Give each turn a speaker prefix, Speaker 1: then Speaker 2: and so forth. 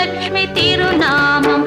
Speaker 1: மகாலட்சுமி திருநாமம்.